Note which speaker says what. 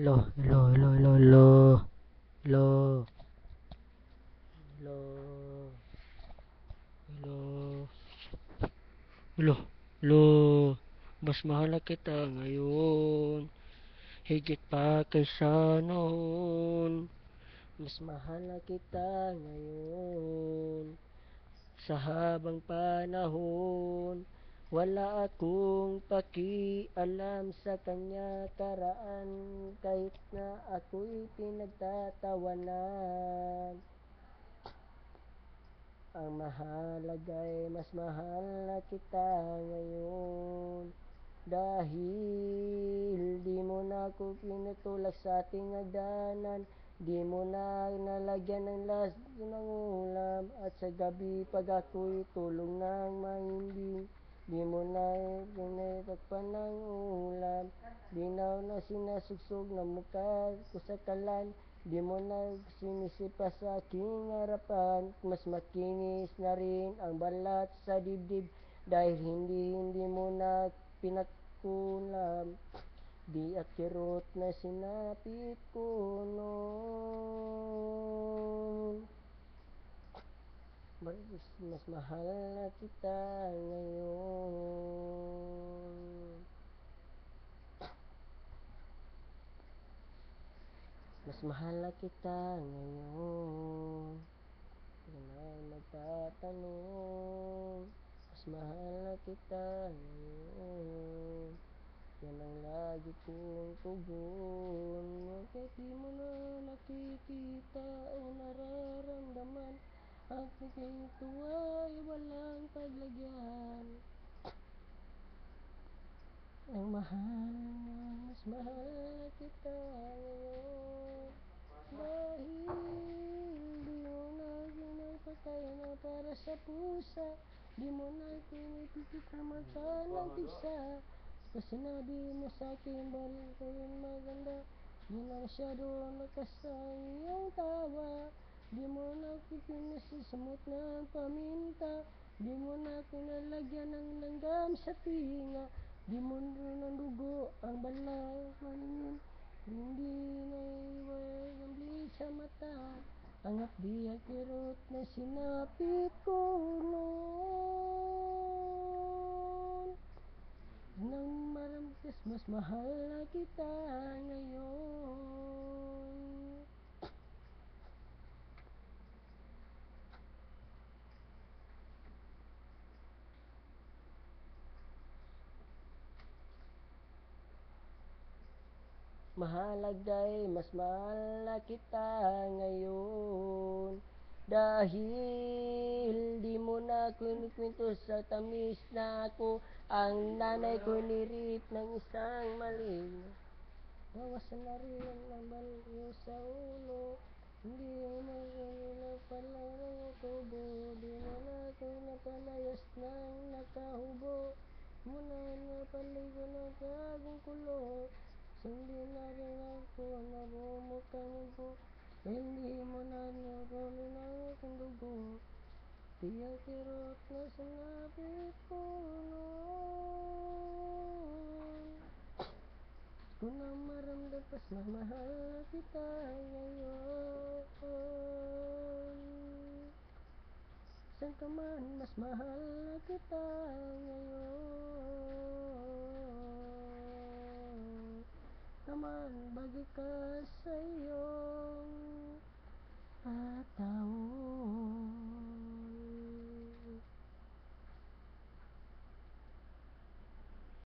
Speaker 1: Hello, hello, hello, hello, hello. Hello. Hello. Hello. Hello. Hello. Mas mahal kita ngayon. Higit pa kaysa noon. Mas mahal kita ngayon. Sa habang panahon. Wala akong pakialam sa kanya karaan kahit na ako'y pinagtatawanan. Ang mahalaga'y mas mahal na kita ngayon. Dahil di mo na ako pinutulak sa ating hagdanan. Di mo na nalagyan ng las ng ulam. At sa gabi pag ako'y tulong ng mahimbing. Di mo na tinatakpan ng ulam. Di na na sinasugsog na mukha ko sa kalan. Di mo na sinisipa sa aking harapan. Mas makinis na rin ang balat sa dibdib. Dahil hindi hindi mo na pinagkulam. Di at kirot na sinapit ko noon. Mas, mas mahal na kita ngayon. Mas mahal na kita ngayon. Di na magtatanong. Mas mahal na kita ngayon. Yan ang lagi kong tugon. Kahit di mo na nakikita o nararamdaman. Ang aking tuwa'y walang paglagyan. Ang mahal na, mas mahal kita ngayon. Dahil di mo na pinagpatay na para sa pusa. Di mo na pinipigit na mata ng tigsa. Pag sinabi mo sa'kin balik ko rin maganda. Di na masyado lakas ang iyong tawa. Di mo na pinasisamot ng paminta. Di mo na kinalagyan ng langgam sa tinga. Di mo na ng dugo ang balakanin. Hindi na iwag ang bilis sa mata. Ang hapdi at kirot na sinapit ko noon. Nang maramdas mas mahal na kita ngayon. Mahalaga'y mas mahal na kita ngayon. Dahil di mo na kinikwento sa tamis na ako ang nanay ko nirip ng isang mali. Bawasan na rin ang baliw sa ulo. Hindi mo na pala ng tubo. Di mo na ako napalayas ng nakahubo. Muna na paligo ng kagong kulo. Hindi na rin ako nabumukang ubo. Hindi mo na nakulo ng aking dugo. Di ang na sinapit ko noon. Kung na maramdam pas na mahal kita ngayon. Saan ka man mas mahal kita ngayon. Sa iyong